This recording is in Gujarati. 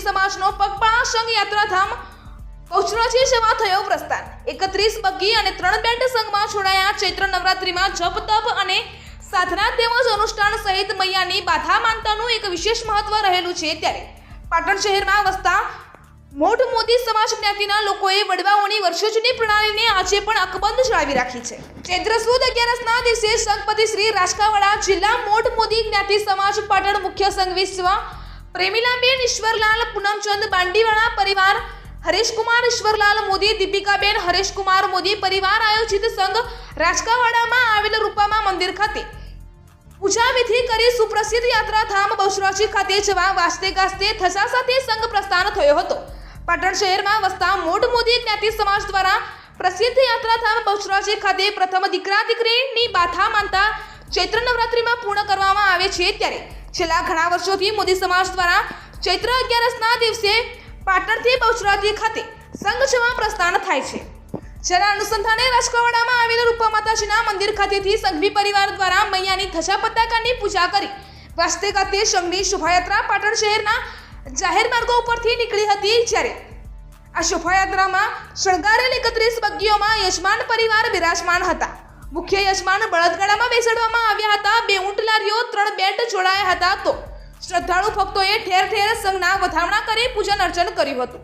સમાજનો પગપાળા સંઘ યાત્રાધામ બહુચરાજી સેવા થયો પ્રસ્થાન. એકત્રીસ બગ્ગી અને ત્રણ બેન્ડ સંઘમાં જોડાયા ચૈત્ર નવરાત્રિમાં જપ, તપ અને સાધના તેમજ અનુષ્ઠાન સહિત મૈયાની બાધા માનતાનું એક વિશેષ મહત્વ રહેલું છે ત્યારે. પાટણ શહેરમાં વસતા મોઢ મોદી સમાજ જ્ઞાતિના લોકોએ વડવાઓની વર્ષો પ્રણાલીને આજે પણ અકબંધ જાળવી રાખી છે. ચૈત્ર સુદ અગિયારસના દિવસે સંઘપતિ શ્રી રાજકાવાડા જિલ્લા મોઢ મોદી જ્ઞાતિ સમાજ પાટણ મુખ્ય સંઘ વિશ્વ પ્રેમીલાબેન ઈશ્વરલાલ પૂનમચંદ બાંડીવાળા પરિવાર, હરેશકુમાર ઈશ્વરલાલ મોદી, દીપિકાબેન હરેશકુમાર મોદી પરિવાર આયોજિત સંઘ રાજકાવાડામાં આવેલ રૂપામા મંદિર ખાતે. પૂજા વિધિ કરી સુપ્રસિદ્ધ યાત્રાધામ બહુચરાજી ખાતે જવા વાસ્તે ગાસ્તે થસા સાથે સંઘ પ્રસ્થાન થયો હતો. પાટણ શહેરમાં વસતા મોઢ મોદી જ્ઞાતિ સમાજ દ્વારા પ્રસિદ્ધ યાત્રાધામ બહુચરાજી ખાતે પ્રથમ દીકરા દીકરીની બાથા માનતા ચૈત્ર નવરાત્રિમાં પૂર્ણ કરવામાં આવે છે ત્યારે. છેલ્લા ઘણા વર્ષોથી મોદી સમાજ દ્વારા ચૈત્ર અગિયારસના દિવસે પાટણથી બહુચરાજી ખાતે સંઘ સેવા પ્રસ્થાન થાય છે. જેના અનુસંધાને રાજકવાડામાં આવેલ રૂપા માતાજીના મંદિર ખાતેથી સંઘવી પરિવાર દ્વારા મૈયાની ધજા પતાકાની પૂજા કરી વાસ્તે ખાતે સંઘની શોભાયાત્રા પાટણ શહેરના જાહેર માર્ગો ઉપરથી નીકળી હતી જ્યારે આ શોભાયાત્રામાં શણગારેલ એકત્રીસ બગ્ગીઓમાં યજમાન પરિવાર બિરાજમાન હતા. મુખ્ય યજમાન બળદગાડામાં બેસાડવામાં આવ્યા હતા બે ઊંટ લારીઓ ત્રણ બેન્ડ જોડાયા હતા તો શ્રદ્ધાળુ ભક્તોએ ઠેર ઠેર સંઘના વધામણા કરી પૂજન અર્ચન કર્યું હતું.